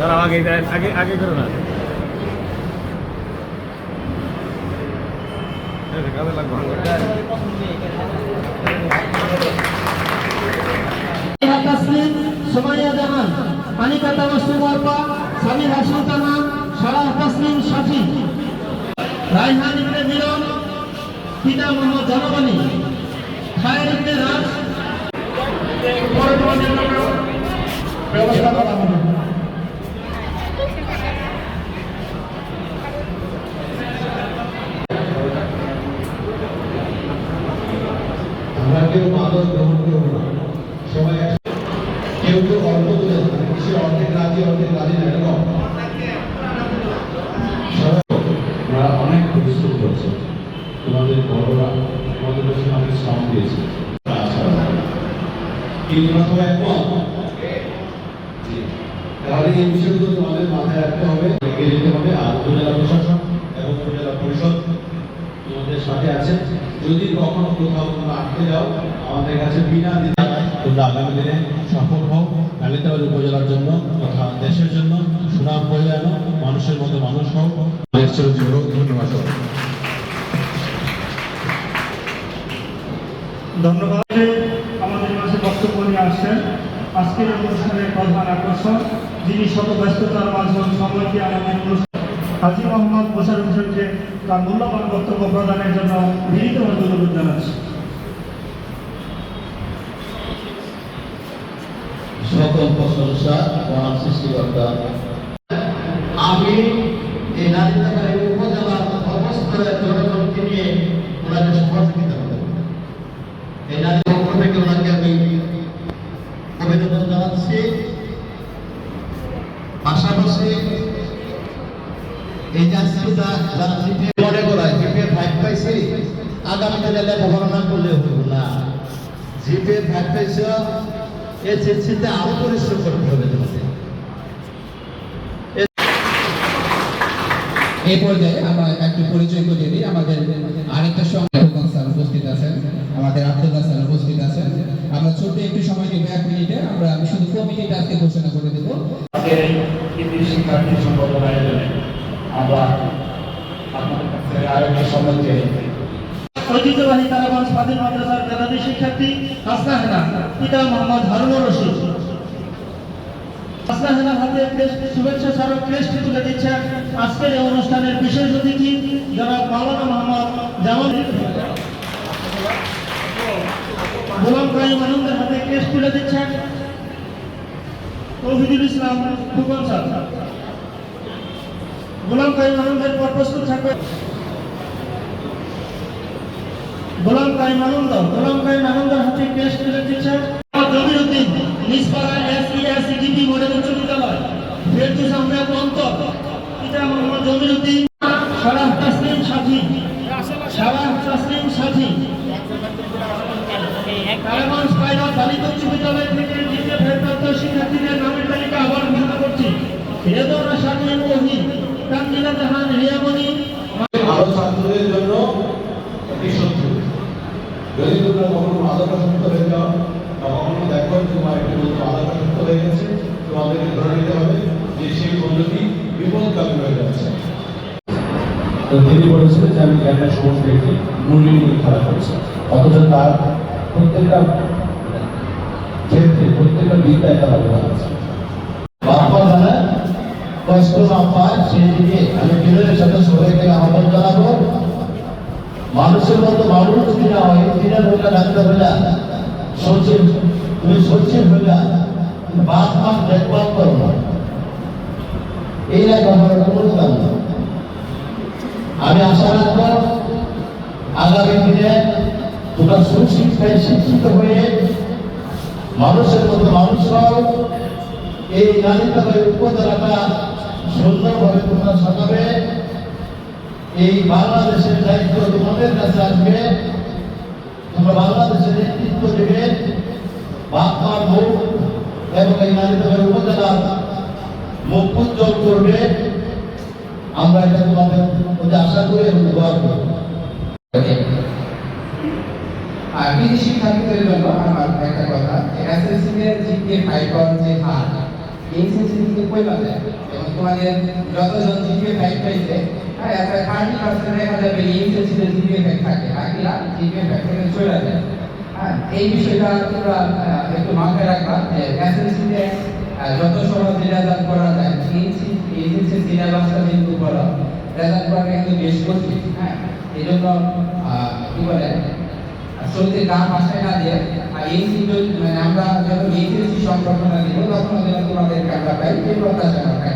দাঁড়াও আগে আগে আগে করো না। কাজে লাগবে। সুমাইয়া শাফি রায়হান ইবনে মিলন, পিতা মোহাম্মদ জনগণী। খায়ের ব্যবস্থা করা হবে আমরা কেউ মাদক গ্রহণ করব না সবাই এক- কেউ কেউ অল্প তুলে কিসে অর্ধেক রাজি অর্ধেক রাজি না এরকম? অনেক পরিশ্রম করছে। তোমাদের বড়রা তোমাদের পেছনে অনেক শ্রম দিয়েছে। তাহলে এই বিষয়গুলো তোমাদের মাথায় রাখতে হবে এগিয়ে যেতে হবে। আর উপজেলা প্রশাসন এবং উপজেলা পরিষদ তোমাদের সাথে আছে। যদি কখনো কোথাও তোমরা আটকে যাও আমাদের কাছে বিনা আগামী দিনে সফল হও নালিতাবাড়ি উপজেলার জন্য তথা দেশের জন্য সুনাম বয়ে আনো মানুষের মতো মানুষ জন্য ধন্যবাদ ধন্যবাদ। আমাদের মাঝে বক্তব্য নিয়ে আসছেন আজকের অনুষ্ঠানের প্রধান আকর্ষণ যিনি শত ব্যস্ততার মাঝে সময় দিয়ে আমাদের অনুষ্ঠান হাজি মোহাম্মদ মোশারফ হোসেনকে তার মূল্যবান বক্তব্য প্রদানের জন্য বিনীতভাবে অনুরোধ জানাচ্ছি। সকল প্রশংসা মহান সৃষ্টিকর্তা। আমি এই নারীতাবাড়ি উপজেলার অবস্থায় জনগণকে নিয়ে ওনাকে সহযোগিতা করব এই নারী পক্ষ থেকে ওনাকে আমি অভিনন্দন জানাচ্ছি। পাশাপাশি এই যে আজকে যারা জিপে মনে করায়, জিপে ভাগ পাইছি আগামী দিনে লেখাপড়া না করলে হইব না। জিপে ভাগ পাইছে এসএসসিতে আরও পরিশ্রম করতে হবে এই পর্যায়ে আমরা একটু পরিচয় করিয়ে দিই। আমাদের আরেকটা সঙ্গে স্যার উপস্থিত আছেন। আমাদের আব্দুল স্যার উপস্থিত আছেন। আমরা ছোট্ট একটু সময় নেব এক মিনিটে আমরা আমি শুধু কমিটিটা আজকে ঘোষণা করে দেবো। এই শিক্ষার্থী সম্বোধন আয়োজনে আমরা আপনাদের কাছে আয়োজন সম্বন্ধে ঐতিহ্যবাহী তারাবান স্বাধীন মাদ্রাসার মেধাবী শিক্ষার্থী হাসনা হেনা, পিতা মোহাম্মদ হারুনুর রশিদ। হাসনা হেনার হাতে শুভেচ্ছা স্মারক ক্রেস্ট তুলে দিচ্ছেন আজকের এই অনুষ্ঠানের বিশেষ অতিথি, জনাব মাওলানা মোহাম্মদ জামাল গোলাম কাইম আনন্দের হাতে ক্রেস্ট তুলে দিচ্ছেন তৌহিদুল ইসলাম ফুকন স্যার। গোলাম কাইম আনন্দের পর প্রস্তুত থাকবে গোলাম কাইম আনন্দ গোলাম কাইম আনন্দের হাতে কেস তুলে দিচ্ছে Jamir Uddin Nispara S E S DP model উচ্চ বিদ্যালয় ফেরদুস আহমেদ অন্তর পিতা মোহাম্মদ জমির উদ্দিন সারাহ তাসলিম সাথী সারাহ তাসলিম সাথী কারাগঞ্জ পাইলট বালিকা উচ্চ বিদ্যালয় থেকে দ্বিতীয় ফেরপ্রাপ্ত শিক্ষার্থীদের নামের তালিকা আবার ঘোষণা করছি। রেদৌরা শারমিন ওহিদ তানজিলা জাহান রিয়ামণি ভালো ছাত্রদের জন্য একটি শত্রু যদি তোমরা কখনো মাদকাসক্ত হয়ে যাও বা কখনো দেখো তোমার একটি বন্ধু মাদকাসক্ত হয়ে গেছে তোমাদেরকে ধরে নিতে হবে যে সেই বন্ধুটি বিপদগামী হয়ে যাচ্ছে। তো তিনি বলেছিলেন যে আমি জ্ঞানের সমস্ত একটি মূল্যনীতি খারাপ করেছি অথচ তার প্রত্যেকটা ক্ষেত্রে প্রত্যেকটা বিদ্যায় তার অবদান আছে। জানা কষ্ট না পায় সেই দিকে আমি বিনয়ের সাথে সবাইকে আহ্বান জানাব। মানুষের মতো মানুষ যদি না হয় দিনের হইলা ডাক্তার হইলা, সচিব, তুমি সচিব হইলা বাদ মাস দেখভাল করো না। এই না আমার কোনো দাম না আমি আশা রাখব, আগামী দিনে তোমরা সুশিক্ষায় শিক্ষিত হয়ে মানুষের মতো মানুষ হও। এই নারীতাবাড়ি উপজেলাটা সুন্দরভাবে তোমরা সাজাবে। এই বাংলাদেশের দায়িত্ব তোমাদের কাছে আসবে তোমরা বাংলাদেশের নেতৃত্ব দেবে। মুখ এবং এই উপজেলার মুখ উজ্জ্বল করবে। আমরা এটা তোমাদের প্রতি আশা করি এবং দোয়া এসএসসি যে হার তোমাদের যতজন ফাইভ পাইছে হ্যাঁ একটা থার্টি পার্সেন্ট দেখা যাবে এইচএসসি তে জিপিএ থাকে বাকিরা জিপিএ ফাইভ থেকে চলে যায় হ্যাঁ এই বিষয়টা তোমরা একটু মাথায় রাখবা যে এসএসসি তে আহ, যত সহজে রেজাল্ট করা যায় এইচএসসি সিলেবাসটা কিন্তু করো রেজাল্ট করা কিন্তু বেশ কঠিন হ্যাঁ। এই জন্য কি বলে শুরুতে গ্রাম ভাষায় না দিয়ে আর এই মানে আমরা যখন এইচএসসি সংরক্ষণা দিব তখন তোমাদেরকে আমরা পাই এই প্রত্যাশা পাই